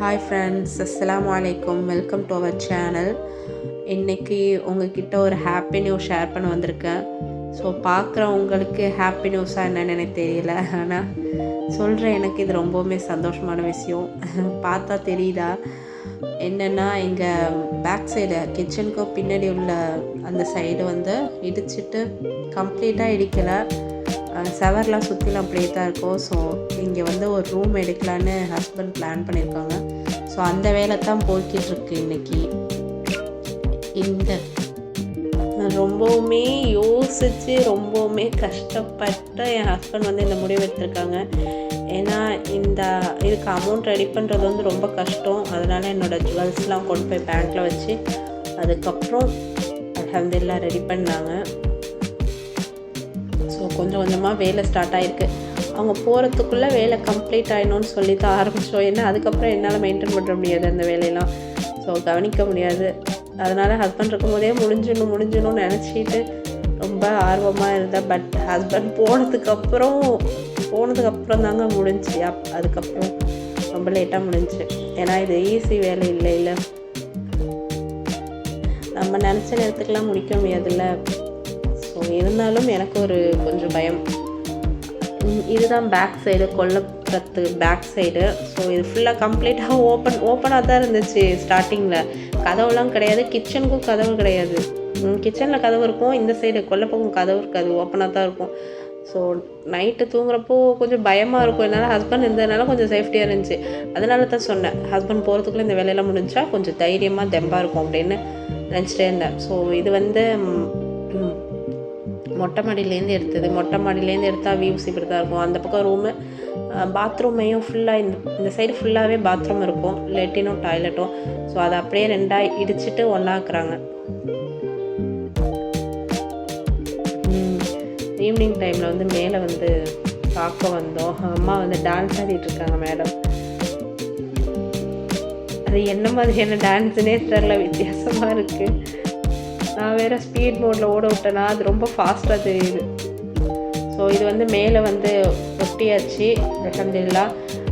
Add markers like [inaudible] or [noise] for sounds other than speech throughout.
Hi friends அஸ்லாம் வலைக்கம் welcome to our channel இன்றைக்கி உங்ககிட்ட ஒரு ஹாப்பி நியூஸ் ஷேர் பண்ண வந்திருக்கேன். ஸோ பார்க்குறவங்களுக்கு ஹாப்பி நியூஸாக என்னென்னு எனக்கு தெரியல. ஆனால் சொல்கிறேன் எனக்கு இது ரொம்பவுமே சந்தோஷமான விஷயம். பார்த்தா தெரியுதா? என்னென்னா எங்கள் பேக் சைடு கிச்சனுக்கு பின்னாடி உள்ள அந்த சைடு வந்து இடிச்சிட்டு கம்ப்ளீட்டாக இடிக்கலை. செவர்லாம் சுற்றிலும் அப்படியே தான் இருக்கும். ஸோ இங்கே வந்து ஒரு ரூம் எடுக்கலான்னு ஹஸ்பண்ட் பிளான் பண்ணியிருக்காங்க. ஸோ அந்த வேலை தான் போய்கிட்டு இருக்கு இன்னைக்கு. இந்த ரொம்பவுமே யோசித்து ரொம்பவுமே கஷ்டப்பட்டு என் ஹஸ்பண்ட் வந்து இந்த முடிவு எடுத்திருக்காங்க. ஏன்னா இந்த இதுக்கு அமௌண்ட் ரெடி பண்ணுறது வந்து ரொம்ப கஷ்டம். அதனால் என்னோடய ஜுவல்ஸ்லாம் கொண்டு போய் பேங்க்கில் வச்சு அதுக்கப்புறம் அல்ஹம்துலில்லா ரெடி பண்ணாங்க. கொஞ்சம் கொஞ்சமாக வேலை ஸ்டார்ட் ஆகிருக்கு அவங்க போகிறதுக்குள்ளே வேலை கம்ப்ளீட் ஆகிடணும்னு சொல்லி தான் ஆரம்பித்தோம் ஏன்னா அதுக்கப்புறம் என்னால் மெயின்டைன் பண்ண முடியாது அந்த வேலையெல்லாம். ஸோ கவனிக்க முடியாது. அதனால் ஹஸ்பண்ட் இருக்கும்போதே முடிஞ்சிடணும் முடிஞ்சிடணும்னு நினச்சிட்டு ரொம்ப ஆர்வமாக இருந்தேன். பட் ஹஸ்பண்ட் போனதுக்கப்புறம் போனதுக்கப்புறம் தாங்க முடிஞ்சு. அப் அதுக்கப்புறம் ரொம்ப லேட்டாக முடிஞ்சு. ஏன்னா இது ஈஸி வேலை இல்லை இல்லை நம்ம நினச்ச நேரத்துக்குலாம் முடிக்க முடியாதுல்ல. ஸோ இருந்தாலும் எனக்கு ஒரு கொஞ்சம் பயம். இதுதான் பேக் சைடு கொல்லப்புறத்து பேக் சைடு ஸோ இது ஃபுல்லாக கம்ப்ளீட்டாக ஓப்பன் ஓப்பனாக தான் இருந்துச்சு ஸ்டார்டிங்கில் கதவுலாம் கிடையாது கிச்சனுக்கும் கதவு கிடையாது. கிச்சனில் கதவு இருக்கும் இந்த சைடு கொல்லப்பக்கம் கதவு இருக்காது ஓப்பனாக தான் இருக்கும். ஸோ நைட்டு தூங்குறப்போ கொஞ்சம் பயமாக இருக்கும். என்னால் ஹஸ்பண்ட் இருந்ததுனால கொஞ்சம் சேஃப்டியாக இருந்துச்சு. அதனால தான் சொன்னேன் ஹஸ்பண்ட் போகிறதுக்குள்ளே இந்த வேலையெல்லாம் முடிஞ்சா கொஞ்சம் தைரியமாக தெம்பாக இருக்கும் அப்படின்னு நினச்சிட்டே இருந்தேன். ஸோ இது வந்து மொட்டை மாடியிலேருந்து எடுத்தது. மொட்டை மாடியிலேருந்து எடுத்தால் வியூஸ் இப்படி தான் இருக்கும். அந்த பக்கம் ரூமு பாத்ரூமையும் ஃபுல்லாக இந்த இந்த சைடு ஃபுல்லாகவே பாத்ரூம் இருக்கும். லெட்டினும் டாய்லெட்டும் ஸோ அதை அப்படியே ரெண்டாக இடிச்சிட்டு ஒன்றாக்குறாங்க ஈவினிங் டைமில் வந்து மேலே வந்து பார்க்க வந்தோம். அம்மா வந்து டான்ஸ் ஆடிட்டு இருக்காங்க மேடம் அது என்ன மாதிரியான டான்ஸுனே தெரில வித்தியாசமாக இருக்குது நான் வேறு ஸ்பீட் மோடில் ஓட விட்டேன்னா அது ரொம்ப ஃபாஸ்ட்டாக தெரியுது. ஸோ இது வந்து மேலே வந்து ஒட்டியாச்சு அலமதுல்லா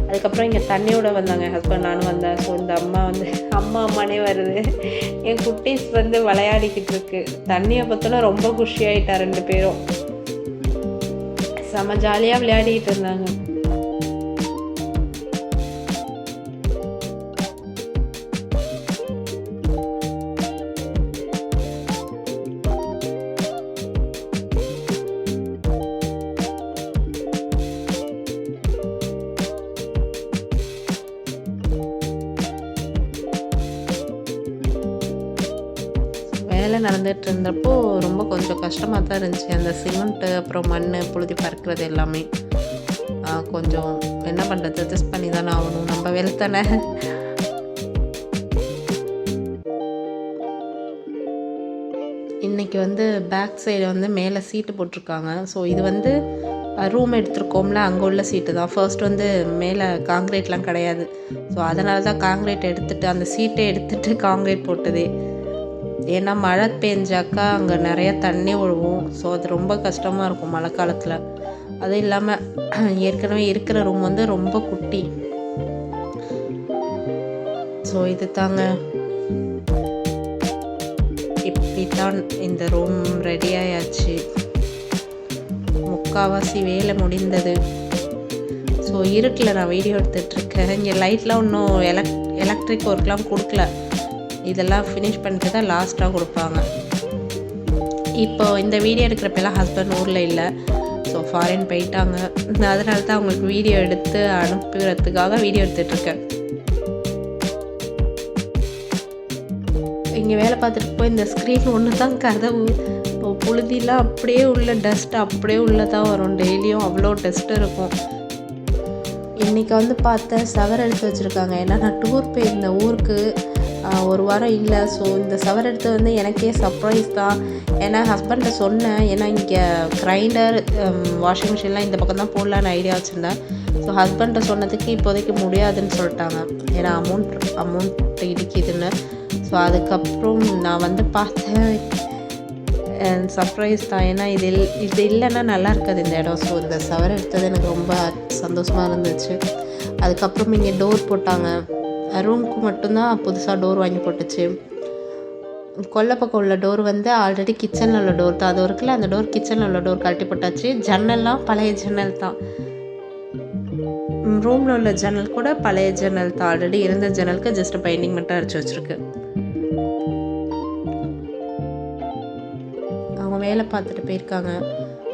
அதுக்கப்புறம் இங்கே தண்ணியோட வந்தாங்க ஹஸ்பண்ட் நானும் வந்தேன். ஸோ இந்த அம்மா வந்து அம்மா அம்மானே வருது. என் குட்டீஸ் வந்து விளையாடிக்கிட்டு இருக்கு. தண்ணியை பார்த்தோன்னா ரொம்ப குஷியாயிட்டா ரெண்டு பேரும். செம ஜாலியாக விளையாடிக்கிட்டு இருந்தாங்க. வந்துட்டு இருந்தப்போ ரொம்ப கொஞ்சம் கஷ்டமாக தான் இருந்துச்சு. அந்த சிமெண்ட்டு அப்புறம் மண் புழுதி பறக்கிறது எல்லாமே. கொஞ்சம் என்ன பண்ணுறது அட்ஜஸ்ட் பண்ணி தானே ஆகணும். நம்ம வேலை தானே. இன்றைக்கி வந்து பேக் சைடு வந்து மேலே சீட்டு போட்டிருக்காங்க. ஸோ இது வந்து ரூம் எடுத்திருக்கோம்ல அங்கே உள்ள சீட்டு தான். ஃபர்ஸ்ட் வந்து மேலே காங்க்ரீட்லாம் கிடையாது. ஸோ அதனால தான் காங்க்ரீட் எடுத்துட்டு அந்த சீட்டை எடுத்துகிட்டு காங்க்ரீட் போட்டதே. ஏன்னா மழை பெஞ்சாக்கா அங்கே நிறைய தண்ணி விழுவும். ஸோ அது ரொம்ப கஷ்டமாக இருக்கும் மழை காலத்தில். அது இல்லாமல் [clears throat] ஏற்கனவே இருக்கிற ரூம் வந்து ரொம்ப குட்டி. ஸோ இது தாங்க இப்படி தான் இந்த ரூம் ரெடி ஆயாச்சு. முக்காவாசி வேலை முடிந்தது. ஸோ இருட்டில் நான் வீடியோ எடுத்துகிட்ருக்கேன் இங்கே லைட்லாம் இன்னும் எலக் எலக்ட்ரிக் ஒர்க்லாம் கொடுக்கல. இதெல்லாம் ஃபினிஷ் பண்ணிட்டு தான் லாஸ்ட்டாக கொடுப்பாங்க. இப்போ இந்த வீடியோ எடுக்கிறப்பெல்லாம் ஹஸ்பண்ட் ஊரில் இல்லை. ஸோ ஃபாரின் போயிட்டாங்க. அதனால தான் அவங்களுக்கு வீடியோ எடுத்து அனுப்புகிறதுக்காக வீடியோ எடுத்துட்ருக்கேன் இங்கே வேலை பார்த்துட்டு போய் இந்த ஸ்க்ரீன் ஒன்று தான் கதவு. இப்போ புழுதிலாம் அப்படியே உள்ள டஸ்ட் அப்படியே உள்ளே தான் வரும். டெய்லியும் அவ்வளோ டஸ்ட் இருக்கும். இன்றைக்கி வந்து பார்த்தேன் சவர் எடுத்து வச்சுருக்காங்க. ஏன்னா நான் டூர் போயிருந்தேன் ஊருக்கு ஒரு வாரம் இல்லை. ஸோ இந்த சவர் எடுத்து வந்து எனக்கே சர்ப்ரைஸ் தான். ஏன்னா ஹஸ்பண்ட்டை சொன்னேன். ஏன்னா இங்கே கிரைண்டர் வாஷிங் மிஷின்லாம் இந்த பக்கம் தான் போடலான்னு ஐடியா வச்சுருந்தேன். ஸோ ஹஸ்பண்ட்டை சொன்னதுக்கு இப்போதைக்கு முடியாதுன்னு சொல்லிட்டாங்க. ஏன்னா அமௌண்ட் அமௌண்ட் இடிக்குதுன்னு ஸோ அதுக்கப்புறம் நான் வந்து பார்த்தேன். சர்ப்ரைஸ் தான். ஏன்னா இது இல் இது இல்லைன்னா நல்லா இருக்காது இந்த இடம். ஸோ இந்த சவர் எடுத்தது எனக்கு ரொம்ப சந்தோஷமாக இருந்துச்சு. அதுக்கப்புறம் இங்கே டோர் போட்டாங்க. ரூமுக்கு மட்டும்தான் புதுசாக டோர் வாங்கி போட்டுச்சு. கொல்லை பக்கம் உள்ள டோர் வந்து ஆல்ரெடி கிச்சனில் உள்ள டோர் தான். அது இருக்குல்ல அந்த டோர் கிச்சனில் உள்ள டோர் கழட்டி போட்டாச்சு. ஜன்னல்லாம் பழைய ஜன்னல் தான். ரூமில் உள்ள ஜன்னல் கூட பழைய ஜன்னல் தான். ஆல்ரெடி இருந்த ஜன்னலுக்கு ஜஸ்ட் பெயிண்டிங் மட்டும் அரைச்சி வச்சுருக்கு. அவங்க வேலை பார்த்துட்டு போயிருக்காங்க.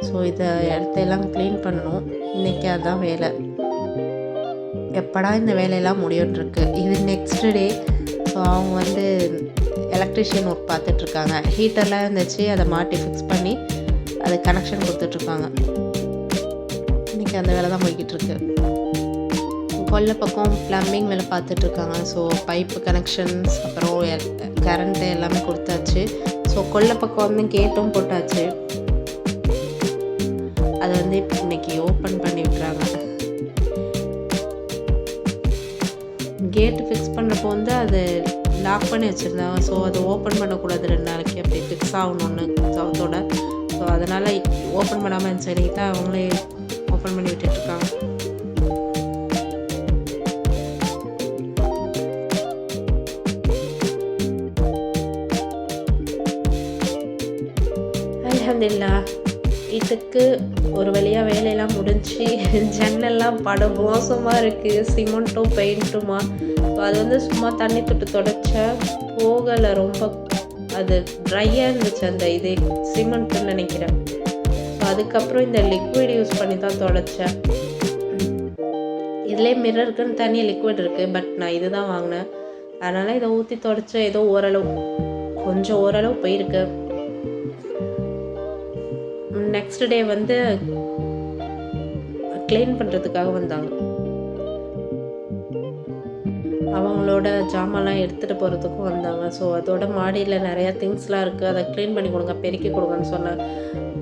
ஸோ இதை இடத்தையெல்லாம் க்ளீன் பண்ணணும். இன்றைக்கி அதுதான் வேலை. எப்படா இந்த வேலையெல்லாம் முடியும்ன்ருக்கு இது நெக்ஸ்ட் டே ஸோ அவங்க வந்து எலக்ட்ரிஷியன் ஒர்க் பார்த்துட்ருக்காங்க. ஹீட்டர்லாம் இருந்துச்சு அதை மாட்டி ஃபிக்ஸ் பண்ணி அது கனெக்ஷன் கொடுத்துட்ருக்காங்க. இன்றைக்கி அந்த வேலை தான் போய்கிட்டு இருக்கு பக்கம் ப்ளம்பிங் வேலை பார்த்துட்ருக்காங்க. ஸோ பைப்பு கனெக்ஷன்ஸ் அப்புறம் கரண்ட்டு எல்லாமே கொடுத்தாச்சு. ஸோ கொல்ல பக்கம் வந்து கேட்டும் போட்டாச்சு. அதை வந்து இன்னைக்கு ஓப்பன் பண்ணி கேட்டு ஃபிக்ஸ் பண்ணுறப்போ வந்து அது லாக் பண்ணி வச்சுருந்தாங்க. ஸோ அதை ஓப்பன் பண்ணக்கூடாது ரெண்டு நாளைக்கு. அப்படி ஃபிக்ஸ் ஆகணும்னு சவுத்தோட ஸோ அதனால் ஓப்பன் பண்ணாமல் இருந்துச்சு தான் அவங்களே ஓப்பன் பண்ணி விட்டுட்ருக்காங்க அலமதுல்லா வீட்டுக்கு ஒரு வழியாக வேலையெல்லாம் முடிஞ்சு ஜன்னல்லாம் படம் மோசமாக இருக்குது சிமெண்ட்டும் பெயிண்ட்டுமா. ஸோ அது வந்து சும்மா தண்ணி தொட்டு தொடச்ச போகலை ரொம்ப. அது ட்ரையாக இருந்துச்சு அந்த இது சிமெண்ட்டுன்னு நினைக்கிறேன். ஸோ அதுக்கப்புறம் இந்த லிக்விட் யூஸ் பண்ணி தான் தொடச்சேன். இதிலே மிரருக்குன்னு தனியாக லிக்விட் இருக்குது பட் நான் இது தான் வாங்கினேன். அதனால் இதை ஊற்றி தொடச்சேன். ஏதோ ஓரளவு. கொஞ்சம் ஓரளவு போயிருக்கு. நெக்ஸ்ட் டே வந்து க்ளீன் பண்ணுறதுக்காக வந்தாங்க. அவங்களோட ஜாமான்லாம் எடுத்துகிட்டு போகிறதுக்கும் வந்தாங்க. ஸோ அதோட மாடியில் நிறையா திங்ஸ்லாம் இருக்குது அதை க்ளீன் பண்ணி கொடுங்க பெருக்கி கொடுங்கன்னு சொன்னேன்.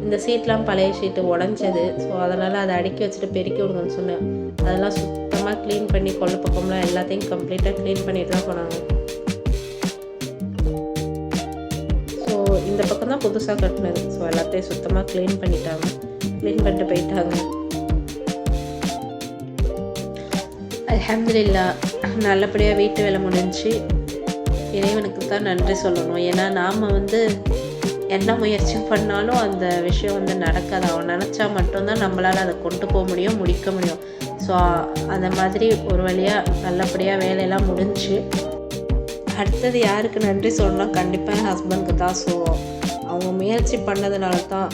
இந்த சீட்லாம் பழைய ஷீட்டு உடஞ்சது. ஸோ அதனால் அதை அடுக்கி வச்சுட்டு பெருக்கி விடுங்கன்னு சொன்னேன். அதெல்லாம் சுத்தமாக க்ளீன் பண்ணி கொள்ள பக்கம்லாம் எல்லாத்தையும் கம்ப்ளீட்டாக க்ளீன் பண்ணிட்டு தான் போனாங்க. இந்த பக்கம் தான் புதுசாக கட்டினது. ஸோ எல்லாத்தையும் சுத்தமாக க்ளீன் பண்ணிட்டாங்க. க்ளீன் பண்ணிட்டு போயிட்டாங்க. அலமதுல்லா நல்லபடியாக வீட்டு வேலை முடிஞ்சு இறைவனுக்கு தான் நன்றி சொல்லணும். ஏன்னா நாம் வந்து என்ன முயற்சி பண்ணாலும் அந்த விஷயம் வந்து நடக்காது. அவன் நினச்சா மட்டும்தான் நம்மளால் அதை கொண்டு போக முடியும் முடிக்க முடியும். ஸோ அந்த மாதிரி ஒரு வழியாக நல்லபடியாக வேலையெல்லாம் முடிஞ்சு அடுத்தது யாருக்கு நன்றி சொல்லணும் கண்டிப்பாக என் ஹஸ்பண்டுக்கு தான் ஸோ அவங்க முயற்சி பண்ணதுனால தான்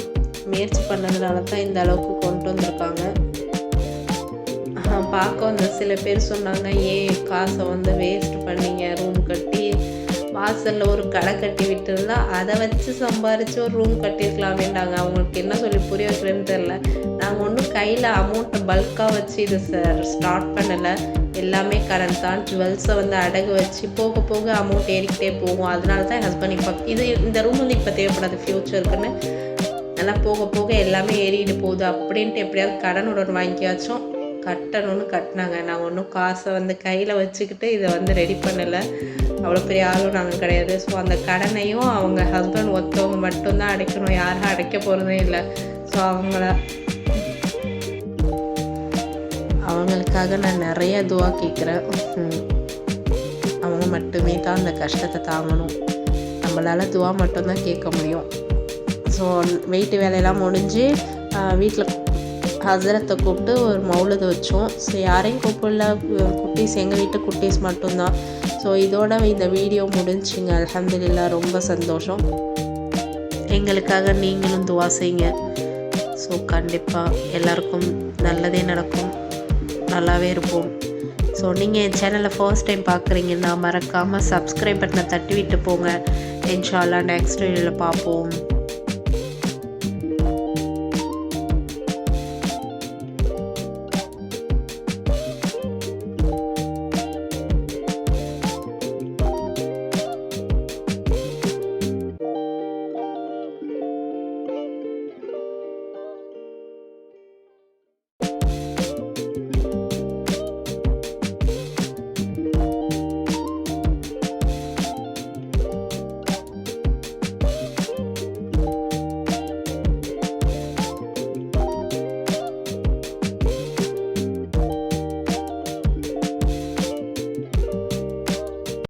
முயற்சி பண்ணதுனால தான் இந்த அளவுக்கு கொண்டு வந்திருக்காங்க. பார்க்க வந்து சில பேர் சொன்னாங்க ஏன் காசை வந்து வேஸ்ட் பண்ணீங்க ரூம் கட்டி வாசலில் ஒரு கடை கட்டி விட்டுருந்தா அதை வச்சு சம்பாரித்து ஒரு ரூம் கட்டியிருக்கலாமேண்டாங்க அவங்களுக்கு என்ன சொல்லி புரிய வைக்கிறேன்னு தெரில நாங்கள் ஒன்றும் கையில் அமௌண்ட்டை பல்காக வச்சு இதை ஸ்டார்ட் பண்ணலை. எல்லாமே கடன் தான். ஜுவல்ஸை வந்து அடகு வச்சு போக போக அமௌண்ட் ஏறிக்கிட்டே போகும். அதனால தான் ஹஸ்பண்ட் இப்போ இது இந்த ரூம் வந்து இப்போ தேவைப்படாது. ஃப்யூச்சருக்குன்னு நல்லா போக போக எல்லாமே ஏறிட்டு போகுது. அப்படின்ட்டு எப்படியாவது கடன் உடன் வாங்கியாச்சும் கட்டணும்னு கட்டினாங்க. நான் ஒன்றும் காசை வந்து கையில் வச்சுக்கிட்டு இதை வந்து ரெடி பண்ணலை. அவ்வளோ பெரிய ஆளும் நாங்கள் கிடையாது. ஸோ அந்த கடனையும் அவங்க ஹஸ்பண்ட் ஒருத்தவங்க மட்டும்தான் அடைக்கணும். யாரும் அடைக்க போகிறதே இல்லை. ஸோ அவங்கள அவங்களுக்காக நான் நிறைய துவா கேட்குறேன். அவங்க மட்டுமே தான் அந்த கஷ்டத்தை தாங்கணும். நம்மளால் துவா மட்டும்தான் கேட்க முடியும். ஸோ வெயிட்டு வேலையெல்லாம் முடிஞ்சு வீட்டில் ஹசரத்தை கூப்பிட்டு ஒரு மௌலது வச்சோம். ஸோ யாரையும் கூப்பிடல. குட்டீஸ் எங்கள் வீட்டு குட்டீஸ் மட்டும்தான். ஸோ இதோட இந்த வீடியோ முடிஞ்சுங்க. அலமதுல்லா ரொம்ப சந்தோஷம். எங்களுக்காக நீங்களும் துவா செய்யுங்க. ஸோ கண்டிப்பாக எல்லாருக்கும் நல்லதே நடக்கும். நல்லாவே இருப்போம் ஸோ நீங்கள் என் சேனலை ஃபர்ஸ்ட் டைம் பார்க்குறீங்கன்னா மறக்காமல் சப்ஸ்கிரைப் பட்டனை தட்டி விட்டு போங்க. இன்ஷால்லா நெக்ஸ்ட் வீடியோவில் பார்ப்போம்.